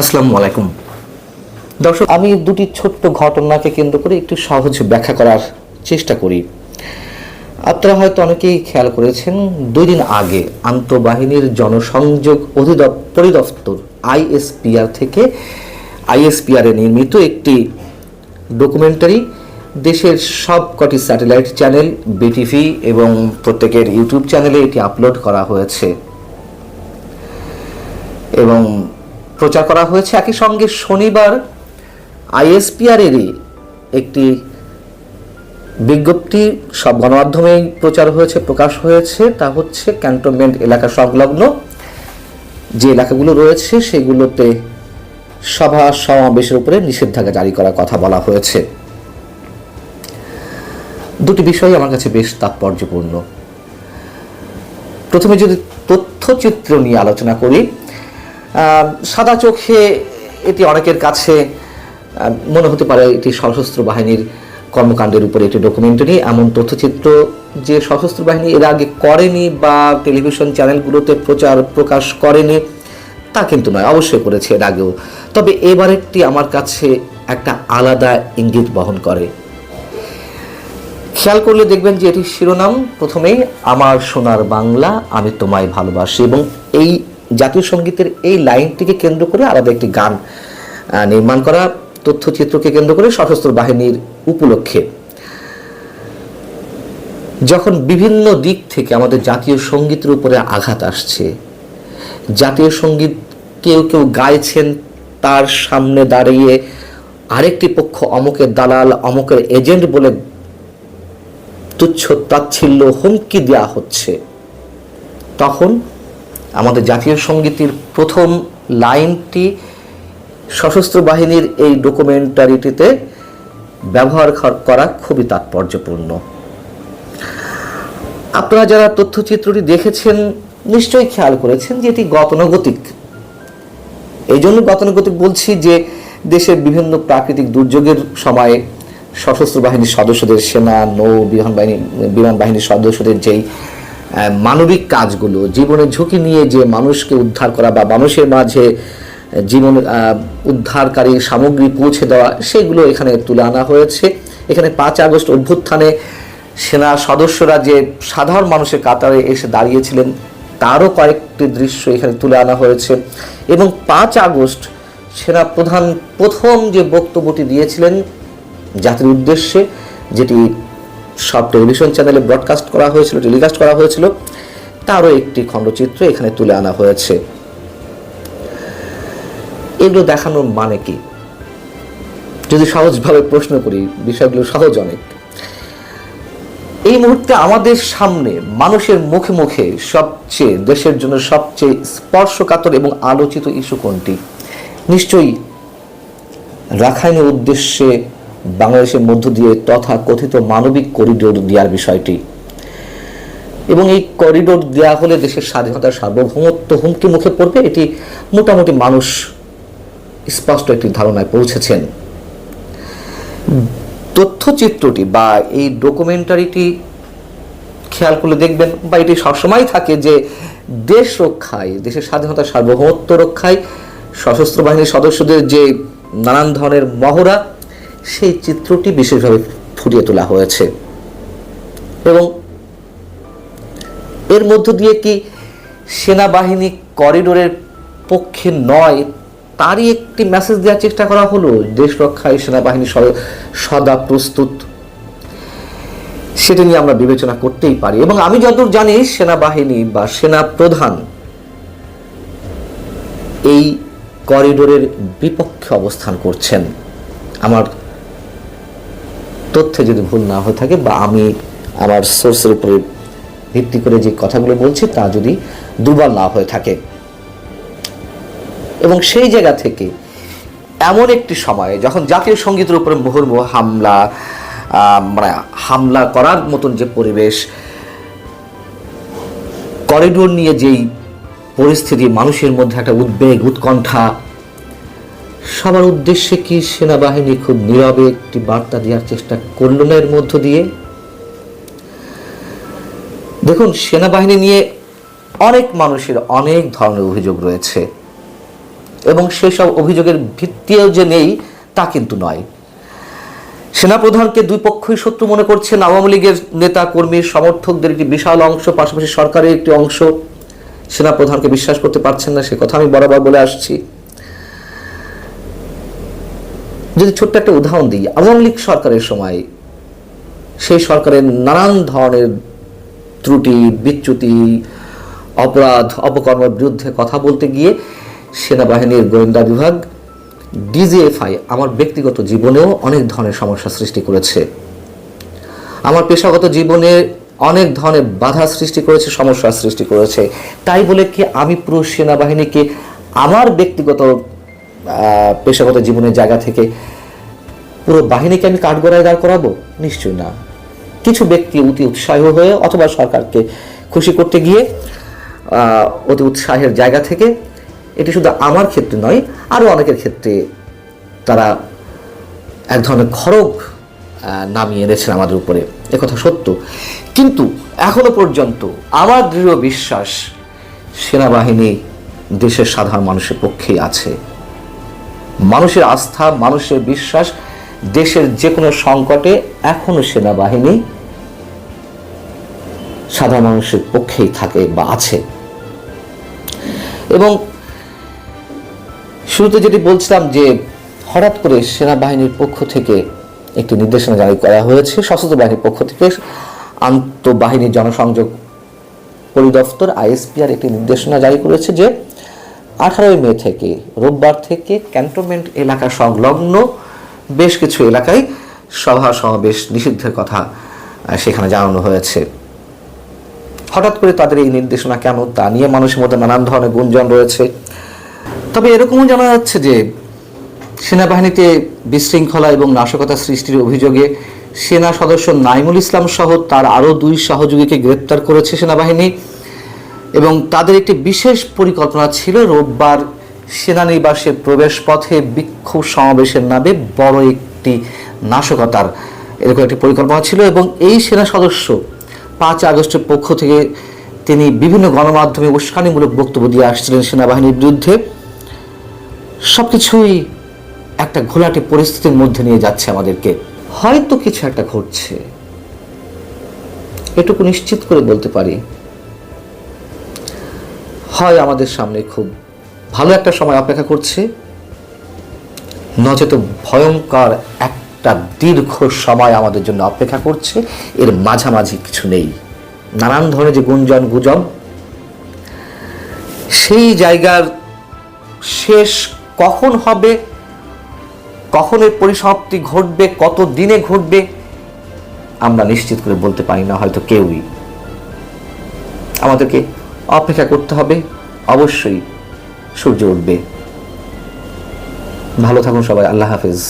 আসসালামু আলাইকুম। দর্শক, আমি দুটি ছোট্ট ঘটনাকে কেন্দ্র করে একটু সহজ ব্যাখ্যা করার চেষ্টা করি। আপনারা হয়তো অনেকেই খেয়াল করেছেন, দুই দিন আগে আন্তঃবাহিনীর জনসংযোগ অধিদপ পরিদপ্তর আইএসপিআর থেকে আইএসপিআরে নির্মিত একটি ডকুমেন্টারি দেশের সব কটি স্যাটেলাইট চ্যানেল, বিটিভি এবং প্রত্যেকের ইউটিউব চ্যানেলে এটি আপলোড করা হয়েছে। এবং প্রচার করা হয়েছে। একই সঙ্গে শনিবার আইএসপিআর এরই একটি বিজ্ঞপ্তি সব গণমাধ্যমেই প্রচার হয়েছে, প্রকাশ হয়েছে। তা হচ্ছে ক্যান্টনমেন্ট এলাকা সংলগ্ন যে এলাকাগুলো রয়েছে, সেগুলোতে সভা সমাবেশের উপরে নিষেধাজ্ঞা জারি করার কথা বলা হয়েছে। দুটি বিষয় আমার কাছে বেশ তাৎপর্যপূর্ণ। প্রথমে যদি তথ্যচিত্র নিয়ে আলোচনা করি সাদা চোখে এটি অনেকের কাছে মনে হতে পারে এটি সশস্ত্র বাহিনীর কর্মকাণ্ডের উপরে একটি ডকুমেন্টারি এমন তথ্যচিত্র যে সশস্ত্র বাহিনী এর আগে করেনি বা টেলিভিশন চ্যানেলগুলোতে প্রচার প্রকাশ করেনি, তা কিন্তু নয়, অবশ্যই করেছে এর আগেও। তবে এবারেরটি আমার কাছে একটা আলাদা ইঙ্গিত বহন করে। খেয়াল করলে দেখবেন যে এটির শিরোনাম প্রথমেই, আমার সোনার বাংলা, আমি তোমায় ভালোবাসি এবং এই জাতীয় সঙ্গীতের এই লাইনটিকে কেন্দ্র করে আলাদা একটি গান নির্মাণ করা, তথ্যচিত্রকে কেন্দ্র করে সশস্ত্র বাহিনীর উপলক্ষে। যখন বিভিন্ন দিক থেকে আমাদের জাতীয় সঙ্গীতের উপরে আঘাত আসছে, জাতীয় সংগীত কেউ কেউ গাইছেন, তার সামনে দাঁড়িয়ে আরেকটি পক্ষ অমুকের দালাল, অমকের এজেন্ট বলে তুচ্ছ তাচ্ছিল্য হুমকি দেওয়া হচ্ছে। তখন আমাদের জাতীয় সঙ্গীতের প্রথম লাইনটি সশস্ত্র বাহিনীর এই ডকুমেন্টারিটিতে ব্যবহার করা খুবই তাৎপর্যপূর্ণ। আপনারা যারা তথ্যচিত্রটি দেখেছেন, নিশ্চয়ই খেয়াল করেছেন যে এটি গতানুগতিক। এই জন্য গতানুগতিক বলছি যে দেশের বিভিন্ন প্রাকৃতিক দুর্যোগের সময়ে সশস্ত্র বাহিনীর সদস্যদের সেনা, নৌ, বিমান বাহিনী, বিমান বাহিনীর সদস্যদের যেই মানবিক কাজগুলো জীবনের ঝুঁকি নিয়ে যে মানুষকে উদ্ধার করা বা মানুষের মাঝে জীবন উদ্ধারকারী সামগ্রী পৌঁছে দেওয়া, সেগুলো এখানে তুলে আনা হয়েছে। এখানে পাঁচ আগস্ট অভ্যুত্থানে সেনা সদস্যরা যে সাধারণ মানুষের কাতারে এসে দাঁড়িয়েছিলেন, তারও কয়েকটি দৃশ্য এখানে তুলে আনা হয়েছে। এবং পাঁচ আগস্ট সেনা প্রধান প্রথম যে বক্তব্যটি দিয়েছিলেন, জাতির উদ্দেশ্যে, যেটি সব টেলিভিশন চ্যানেলে ব্রডকাস্ট করা হয়েছিল টেলিকাস্ট করা হয়েছিল। তারও একটি খণ্ডচিত্র এখানে তুলে আনা হয়েছে। এগুলো দেখানোর মানে কি? যদি সহজভাবে প্রশ্ন করি, বিষয়গুলো সহজ অনেক। এই মুহূর্তে আমাদের সামনে মানুষের মুখে মুখে সবচেয়ে, দেশের জন্য সবচেয়ে স্পর্শকাতর এবং আলোচিত ইস্যু কোনটি? নিশ্চয়ই রাখাইনের উদ্দেশ্যে বাংলাদেশের মধ্য দিয়ে তথা কথিত মানবিক করিডোর দেওয়ার বিষয়টি। এবং এই করিডোর দেওয়া হলে দেশের স্বাধীনতার সার্বভৌমত্ব হুমকি মুখে পড়বে, এটি মোটামুটি মানুষ স্পষ্ট একটি ধারণায় পৌঁছেছেন। তথ্যচিত্রটি বা এই ডকুমেন্টারিটি খেয়াল করলে দেখবেন, বা এটি সবসময় থাকে যে দেশ রক্ষায়, দেশের স্বাধীনতা সার্বভৌমত্ব রক্ষায় সশস্ত্র বাহিনীর সদস্যদের যে নানান ধরনের মহড়া সেই চিত্রটি বিশেষভাবে ফুটিয়ে তোলা হয়েছে। এবং এর মধ্য দিয়ে কি সেনাবাহিনী করিডোরের পক্ষে নয়, তারই একটি মেসেজ দেওয়ার চেষ্টা করা হলো, দেশ রক্ষায় সেনাবাহিনী সদা প্রস্তুত। সেটা নিয়ে আমরা বিবেচনা করতেই পারি। এবং আমি যতদূর জানি, সেনাবাহিনী বা সেনা প্রধান এই করিডোরের বিপক্ষে অবস্থান করছেন। আমার তথ্যে যদি ভুল না হয়ে থাকে বা আমি আমার সোর্সের উপরে ভিত্তি করে যে কথাগুলো বলছি তা যদি দুবার না হয়ে থাকে। এবং সেই জায়গা থেকে এমন একটি সময়ে যখন জাতীয় সঙ্গীতের উপরে মুহুর্মুহ হামলা মানে হামলা করার মতন যে পরিবেশ করিডোর নিয়ে যেই পরিস্থিতি, মানুষের মধ্যে একটা উদ্বেগ, উৎকণ্ঠা সবার উদ্দেশ্যে কি সেনাবাহিনী খুব নীরবে একটি বার্তা দেওয়ার চেষ্টা করল না এর মধ্য দিয়ে? দেখুন, সেনাবাহিনী নিয়ে অনেক মানুষের অনেক ধরনের অভিযোগ রয়েছে। এবং সেসব অভিযোগের ভিত্তিও যে নেই, তা কিন্তু নয়। সেনাপ্রধানকে দুই পক্ষই শত্রু মনে করছেন। আওয়ামী লীগের নেতা, কর্মী, সমর্থকদের একটি বিশাল অংশ, পাশাপাশি সরকারের একটি অংশ সেনাপ্রধানকে বিশ্বাস করতে পারছেন না, সে কথা আমি বরাবর বলে আসছি। যদি ছোট্ট একটা উদাহরণ দিই, আওয়ামী লীগ সরকারের সময় সেই সরকারের নানান ধরনের ত্রুটি, বিচ্যুতি, অপরাধ, অপকর্মের বিরুদ্ধে কথা বলতে গিয়ে সেনাবাহিনীর গোয়েন্দা বিভাগ, ডিজিএফআই আমার ব্যক্তিগত জীবনেও অনেক ধরনের সমস্যা সৃষ্টি করেছে। আমার পেশাগত জীবনে অনেক ধরনের বাধা সৃষ্টি করেছে সমস্যার সৃষ্টি করেছে। তাই বলে কি আমি পুরো সেনাবাহিনীকে আমার ব্যক্তিগত পেশাগত জীবনের জায়গা থেকে পুরো বাহিনীকে আমি কাঠগড়ায় দাঁড় করাবো? নিশ্চয়ই না। কিছু ব্যক্তি অতি উৎসাহী হয়ে অথবা সরকারকে খুশি করতে গিয়ে অতি উৎসাহের জায়গা থেকে, এটি শুধু আমার ক্ষেত্রে নয় আরও অনেকের ক্ষেত্রে তারা এক ধরনের খড়গ নামিয়ে এনেছেন আমাদের উপরে। একথা সত্য। কিন্তু এখনও পর্যন্ত আমার দৃঢ় বিশ্বাস সেনাবাহিনী দেশের সাধারণ মানুষের পক্ষেই আছে। মানুষের আস্থা, মানুষের বিশ্বাস, দেশের যে কোনো সংকটে এখনও সেনাবাহিনী সাধারণ মানুষের পক্ষেই থাকে বা আছে। এবং শুরুতে যেটি বলছিলাম যে হঠাৎ করে সেনাবাহিনীর পক্ষ থেকে একটি নির্দেশনা জারি করা হয়েছে, সশস্ত্র বাহিনীর পক্ষ থেকে। আন্তঃবাহিনী জনসংযোগ পরিদপ্তর, আইএসপিআর একটি নির্দেশনা জারি করেছে যে আঠারোই মে থেকে রোববার থেকে ক্যান্টনমেন্ট এলাকা সংলগ্ন বেশ কিছু এলাকায় সভা সমাবেশ নিষিদ্ধের কথা সেখানে জানানো হয়েছে। হঠাৎ করে তাদের এই নির্দেশনা কেন তা নিয়ে মানুষের মধ্যে নানান ধরনের গুঞ্জন রয়েছে। তবে এরকমও জানা যাচ্ছে যে সেনাবাহিনীতে বিশৃঙ্খলা এবং নাশকতা সৃষ্টির অভিযোগে সেনা সদস্য নাইমুল ইসলাম সহ তার আরও দুই সহযোগীকে গ্রেপ্তার করেছে সেনাবাহিনী। এবং তাদের একটি বিশেষ পরিকল্পনা ছিল রোববার সেনানিবাসের প্রবেশ পথে বিক্ষোভ সমাবেশের নামে বড় একটি নাশকতার এরকম একটি পরিকল্পনা ছিল এবং এই সেনা সদস্য পাঁচ আগস্টের পক্ষ থেকে তিনি বিভিন্ন গণমাধ্যমে উস্কানিমূলক বক্তব্য দিয়ে আসছিলেন সেনাবাহিনীর বিরুদ্ধে। সব কিছুই একটা ঘোলাটে পরিস্থিতির মধ্যে নিয়ে যাচ্ছে আমাদেরকে। হয়তো কিছু একটা ঘটছে। এটুকু নিশ্চিত করে বলতে পারি হয় আমাদের সামনে খুব ভালো একটা সময় অপেক্ষা করছে। নচেত ভয়ঙ্কর একটা দীর্ঘ সময় আমাদের জন্য অপেক্ষা করছে। এর মাঝামাঝি কিছু নেই। নানান ধরনের যে গুঞ্জন, গুজব, সেই জায়গার শেষ কখন হবে, কখন এর পরিসমাপ্তি ঘটবে, কত দিনে ঘটবে, আমরা নিশ্চিত করে বলতে পারি না, হয়তো কেউই। আমাদেরকে অপেক্ষা করতে হবে। অবশ্যই সূর্য উঠবে। ভালো থাকুন সবাই আল্লাহ হাফেজ।